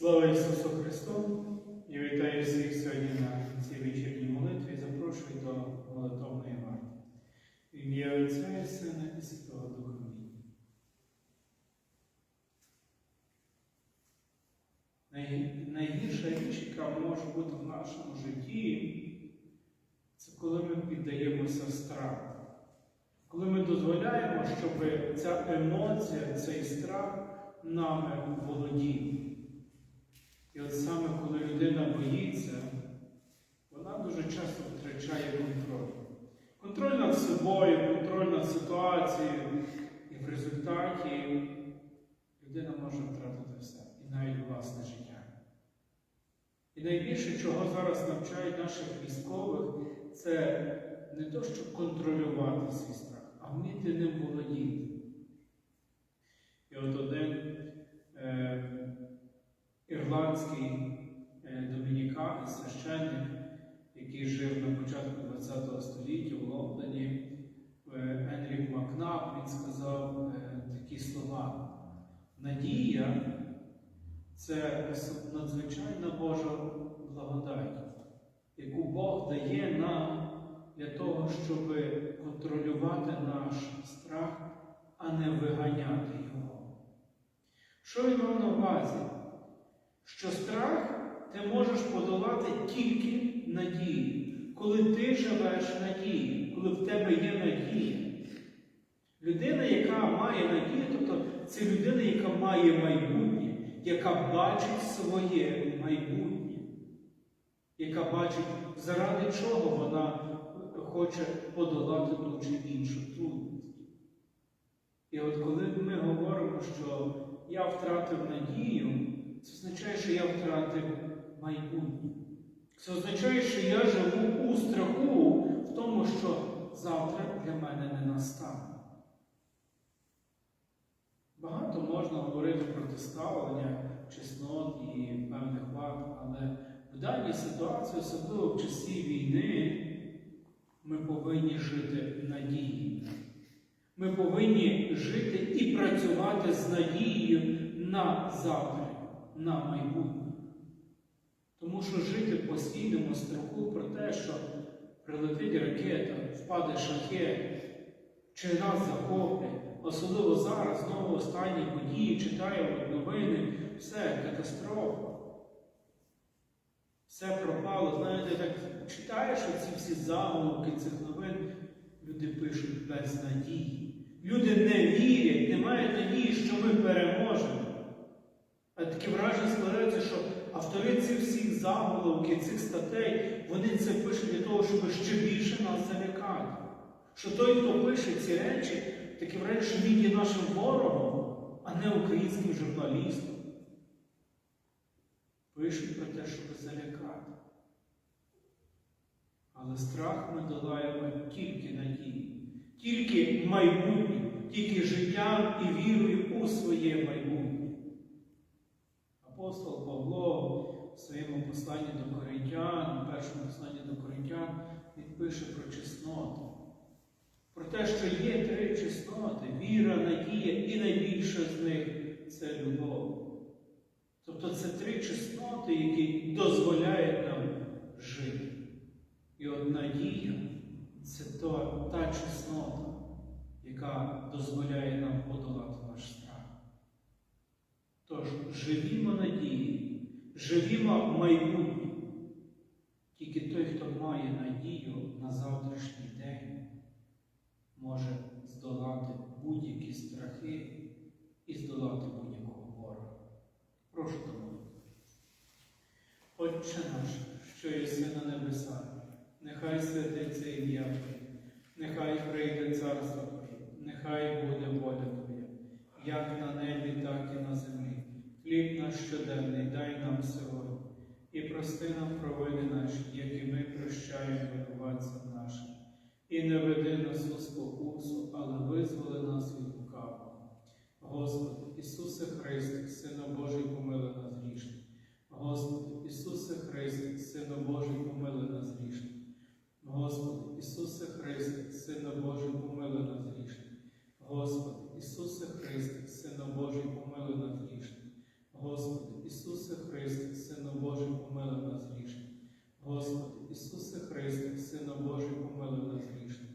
Слава Ісусу Христу! Я вітаю всіх сьогодні на цій вечірній молитві. Запрошую до молитовної варти. В ім'я Отця і Сина і Святого Духа. Найгірша річ, яка може бути в нашому житті, це коли ми піддаємося страху. Коли ми дозволяємо, щоб ця емоція, цей страх нами володів. І от саме коли людина боїться, вона дуже часто втрачає контроль. Контроль над собою, контроль над ситуацією. І в результаті людина може втратити все, і навіть власне життя. І найбільше, чого зараз навчають наших військових, це не то, щоб контролювати свій страх, а вміти ним володіти. І от один е, ірландський е, домінікан, священник, який жив на початку ХХ століття в Лондоні, е, Енрік Макнап, він сказав е, такі слова. Надія це надзвичайна Божа благодать, яку Бог дає нам для того, щоб контролювати наш страх, а не виганяти його. Що він мав на увазі? Що страх ти можеш подолати тільки надією, коли ти живеш надією, коли в тебе є надія. Людина, яка має надію, тобто це людина, яка має майбутнє, яка бачить своє майбутнє, яка бачить, заради чого вона хоче подолати ту чи іншу трудність. І от коли ми говоримо, що я втратив надію, це означає, що я втратив майбутнє. Це означає, що я живу у страху в тому, що завтра для мене не настане. Багато можна говорити про ставлення чеснот і певних вад, але в даній ситуації, особливо в часі війни, ми повинні жити надією. Ми повинні жити і працювати з надією на завтра, на майбутнє. Тому що жити в постійному страху про те, що прилетить ракета, впаде шахет, чи нас захоплять, особливо зараз, знову останні події, читаємо новини, все, катастрофа. Все пропало. Знаєте, так читаєш оці всі заголовки цих новин, люди пишуть без надії. Люди не вірять, не мають надії, що ми переможемо. А таке враження складається, що автори цих всіх заголовків, цих статей, вони це пишуть для того, щоб ще більше нас залякати. Що той, хто пише ці речі, таке враження, що він є нашим ворогом, а не українським журналістом. Пишуть про те, щоб залякати. Але страх ми долаємо тільки надії, тільки майбутнє, тільки життям і вірою у своє майбутнє. Посланні до Коринтян, в першому посланні до Коринтян, він пише про чесноти. Про те, що є три чесноти віра, надія і найбільша з них це любов. Тобто це три чесноти, які дозволяють нам жити. І от надія це то, та чеснота, яка дозволяє нам подолати наш страх. Тож живімо живімо майбутнє. Тільки той, хто має надію на завтрашній день, може здолати будь-які страхи і здолати будь-якого ворога. Прошу тому. Отче наш, що єси на небесах, нехай святиться ім'я нехай прийде царство Твоє, нехай буде воля Твоя, як на небі, так і на землі. Хліб наш щоденний дай нам сьогодні, і прости нам провини наші, як і ми прощаємо винуватцям нашим. І не веди нас у спокусу, але визволи нас від лукавого. Господи, Ісусе Христе, Сина Божий, помили нас грішних. Господи, Ісусе Христе, Сина Божий, помили нас грішних. Господи, Ісусе Христе, Сина Божий, помили нас грішних. Господи, Ісусе Христе, Сина Божий, помили нас грішних. Господи, Ісусе Христе, Сину Божий, помилуй нас грішних. Господи, Ісусе Христе, Сину Божий, помилуй нас грішних.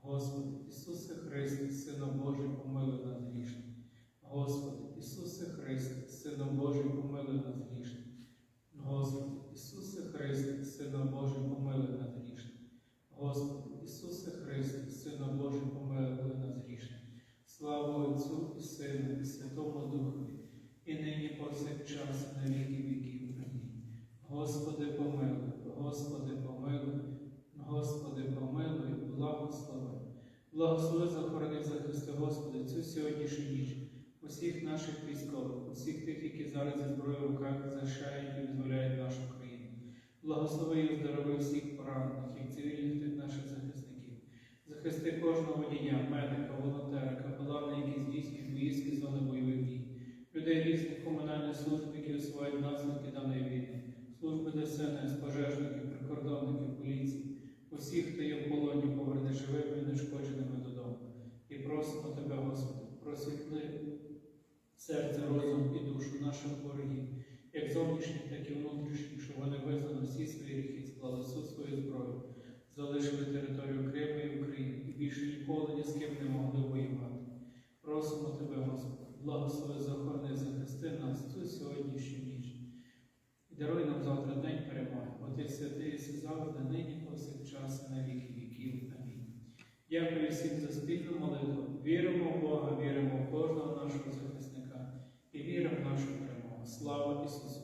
Господи, Ісусе Христе, Сину Божий, помилуй нас грішних. Господи, Ісусе Христе, Сину Божий, помилуй нас грішних. Господи, Ісусе Христе, Сину Божий, помилуй нас грішних. Господи, Ісусе Христе, Сину Божий, помилуй нас грішних. Слава Отцю і Сину, і Святому Духові, і нині повсякчас, і на віки віків. Амінь. Господи, помилуй, Господи, помилуй, Господи, помилуй, благослови. Благослови, захорони, захисти, Господи, цю сьогоднішню ніч, усіх наших військових, усіх тих, які зараз зі зброєю в руках захищають і визволяють нашу країну. Благослови і оздорови всіх поранених, і цивільних, наших захисників. Захисти кожного водія, медика, ніколи ні з ким не могли воювати. Просимо Тебе, Господи, благослови, захорони, захисти нас цю сьогоднішню ніч. І даруй нам завтра день перемоги, бо Ти святий і завжди, нині, повсякчас, на віки віків. Амінь. Дякую всім за спільну молитву. Віримо в Бога, віримо в кожного нашого захисника і віримо в нашу перемогу. Слава Ісусу!